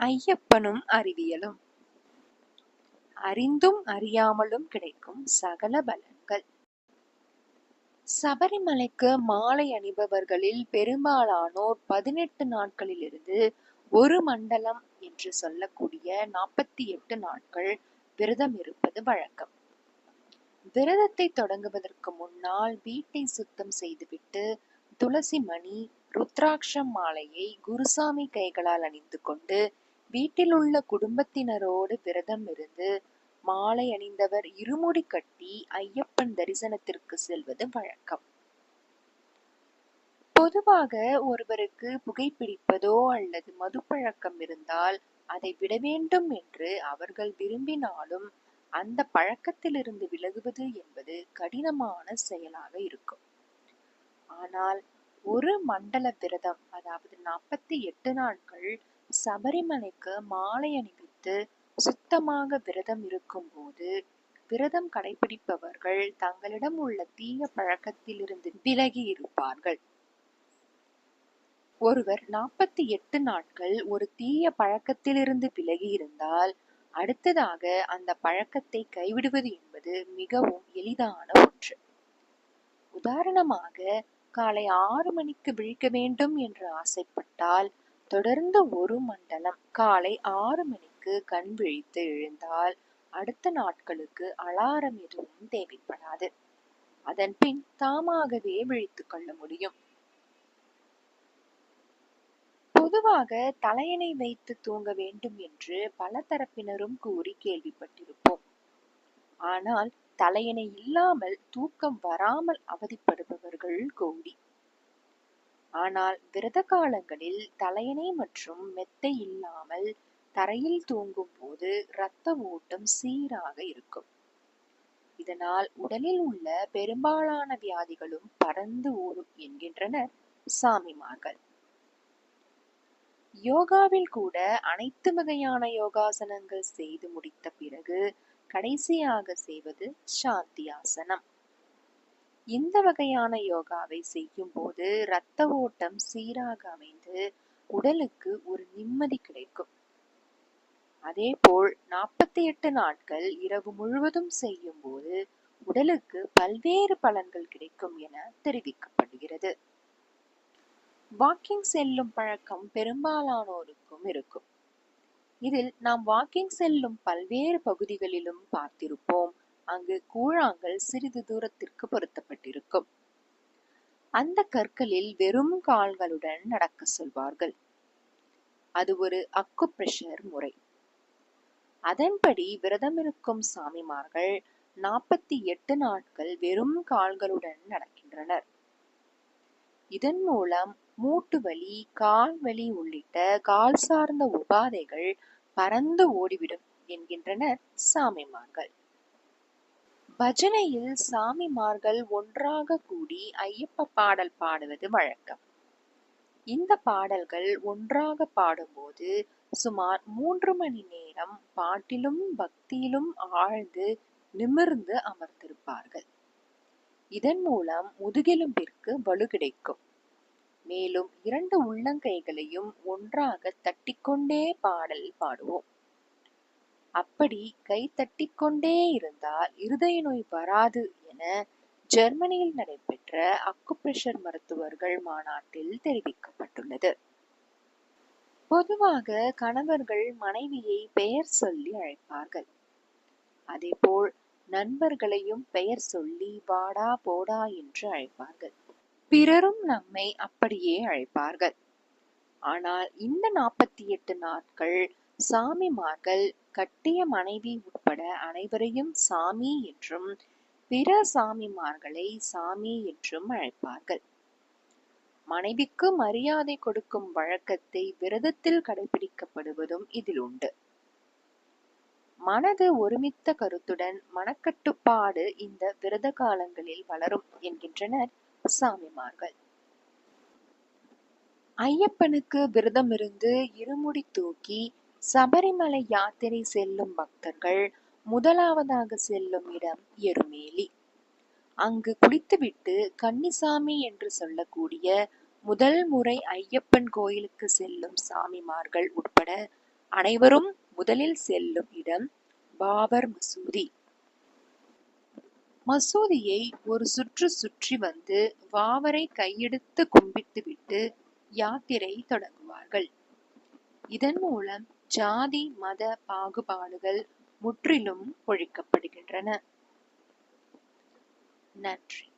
ஐயப்பனும் அறிவியலும். அறிந்தும் அறியாமலும் கிடைக்கும் சகல பலன்கள். சபரிமலைக்கு மாலை அணிபவர்களில் பெரும்பாலானோர் பதினெட்டு நாட்களிலிருந்து ஒரு மண்டலம் என்று சொல்லக்கூடிய நாற்பத்தி எட்டு நாட்கள் விரதம் இருப்பது வழக்கம். விரதத்தை தொடங்குவதற்கு முன்னால் வீட்டை சுத்தம் செய்துவிட்டு துளசி மணி ருத்ராட்சம் மாலையை குருசாமி கைகளால் அணிந்து கொண்டு வீட்டில் உள்ள குடும்பத்தினரோடு விரதம் இருந்து மாலை அணிந்தவர் இருமுடி கட்டி ஐயப்பன் தரிசனத்திற்கு செல்வது வழக்கம். பொதுவாக ஒருவருக்கு புகைப்பிடிப்பதோ அல்லது மதுப்பழக்கம் இருந்தால் அதை விட வேண்டும் என்று அவர்கள் விரும்பினாலும் அந்த பழக்கத்திலிருந்து விலகுவது என்பது கடினமான செயலாக இருக்கும். ஆனால் ஒரு மண்டல விரதம் அதாவது நாற்பத்தி எட்டு நாட்கள் சபரிமலைக்கு மாலை அணிவித்து சுத்தமாக விரதம் இருக்கும்போது விரதம் கடைபிடிப்பவர்கள் தங்களிடம் உள்ள தீய பழக்கத்திலிருந்து விலகி இருப்பார்கள். ஒருவர் நாற்பத்தி எட்டு நாட்கள் ஒரு தீய பழக்கத்திலிருந்து விலகி இருந்தால் அடுத்ததாக அந்த பழக்கத்தை கைவிடுவது என்பது மிகவும் எளிதான ஒன்று. உதாரணமாக காலை ஆறு மணிக்கு விழிக்க வேண்டும் என்று ஆசைப்பட்டால் தொடர்ந்து ஒரு மண்டலம் காலை ஆறு மணிக்கு கண் விழித்து எழுந்தால் அடுத்த நாட்களுக்கு அலாரம் எதுவும் தேவைப்படாது. அதன் பின் தாமாகவே விழித்துக் கொள்ள முடியும். பொதுவாக தலையணை வைத்து தூங்க வேண்டும் என்று பல தரப்பினரும் கூறி கேள்விப்பட்டிருப்போம். ஆனால் தலையணை இல்லாமல் தூக்கம் வராமல் அவதிப்படுபவர்கள் கோடி ஆனால் விரத காலங்களில் தலையணை மற்றும் மெத்தை இல்லாமல் தரையில் தூங்கும் போது இரத்த ஓட்டம் சீராக இருக்கும். இதனால் உடலில் உள்ள பெரும்பாலான வியாதிகளும் பறந்து ஓடும் என்கின்றனர் சாமிமார்கள். யோகாவில் கூட அனைத்து வகையான யோகாசனங்கள் செய்து முடித்த பிறகு கடைசியாக செய்வது சாந்தி ஆசனம் இந்த வகையான யோகாவை செய்யும் போது இரத்த ஓட்டம் சீராக அமைந்து உடலுக்கு ஒரு நிம்மதி கிடைக்கும். அதேபோல் நாற்பத்தி எட்டு நாட்கள் இரவு முழுவதும் செய்யும் போது உடலுக்கு பல்வேறு பலன்கள் கிடைக்கும் என தெரிவிக்கப்படுகிறது. வாக்கிங் செல்லும் பழக்கம் பெரும்பாலானோருக்கும் இருக்கும். இதில் நாம் வாக்கிங் செல்லும் பல்வேறு பகுதிகளிலும் பார்த்திருப்போம். அங்கு கூழாங்கல் சிறிது தூரத்திற்கு பொருத்தப்பட்டிருக்கும். அந்த கற்களில் வெறும் கால்களுடன் நடக்க சொல்வார்கள். அது ஒரு அக்கு பிரஷர் முறை. அதன்படி விரதம் இருக்கும் சாமிமார்கள் நாற்பத்தி எட்டு நாட்கள் வெறும் கால்களுடன் நடக்கின்றனர். இதன் மூலம் மூட்டு வலி கால் வலி உள்ளிட்ட கால் சார்ந்த உபாதைகள் பறந்து ஓடிவிடும் என்கின்றனர் சாமிமார்கள். பஜனையில் சாமிமார்கள் ஒன்றாக கூடி ஐயப்ப பாடல் பாடுவது வழக்கம். இந்த பாடல்கள் ஒன்றாக பாடும்போது சுமார் மூன்று மணி நேரம் பாட்டிலும் பக்தியிலும் ஆழ்ந்து நிமிர்ந்து அமர்ந்திருப்பார்கள். இதன் மூலம் முதுகெலும்பிற்கு வலு கிடைக்கும். மேலும் இரண்டு உள்ளங்கைகளையும் ஒன்றாக தட்டிக்கொண்டே பாடல் பாடுவோம். அப்படி கை தட்டிக்கொண்டே இருந்தால் இருதய நோய் வராது என ஜெர்மனியில் நடைபெற்ற அக்குப்ரெஷர் மருத்துவர்கள் மாநாட்டில் தெரிவிக்கப்பட்டுள்ளது. பொதுவாக கணவர்கள் மனைவியை பெயர் சொல்லி அழைப்பார்கள். அதேபோல் நண்பர்களையும் பெயர் சொல்லி வாடா போடா என்று அழைப்பார்கள். பிறரும் நம்மை அப்படியே அழைப்பார்கள். ஆனால் இந்த நாற்பத்தி எட்டு நாட்கள் சாமிமார்கள் கட்டிய மனைவி உட்பட அனைவரையும் சாமி என்றும் பிற சாமிமார்களை சாமி என்றும் அழைப்பார்கள். மனைவிக்கு மரியாதை கொடுக்கும் வழக்கத்தை விரதத்தில் கடைபிடிக்கப்படுவதும் இதில் உண்டு. மனது ஒருமித்த கருத்துடன் மனக்கட்டுப்பாடு இந்த விரத காலங்களில் வளரும் என்கின்றனர் சாமிமார்கள். ஐயப்பனுக்கு விரதம் இருந்து இருமுடி தூக்கி சபரிமலை யாத்திரை செல்லும் பக்தர்கள் முதலாவதாக செல்லும் இடம் எருமேலி. அங்கு குளித்துவிட்டு கன்னிசாமி என்று சொல்லக்கூடிய முதல் முறை ஐயப்பன் கோயிலுக்கு செல்லும் சாமிமார்கள் உட்பட அனைவரும் முதலில் செல்லும் இடம் பாபர் மசூதி. மசூதியை ஒரு சுற்று சுற்றி வந்து வாவரை கையெடுத்து கும்பிட்டுவிட்டு யாத்திரை தொடங்குவார்கள். இதன் மூலம் ஜாதி மத பாகுபாடுகள் முற்றிலும் ஒழிக்கப்படுகின்றன. நன்றி.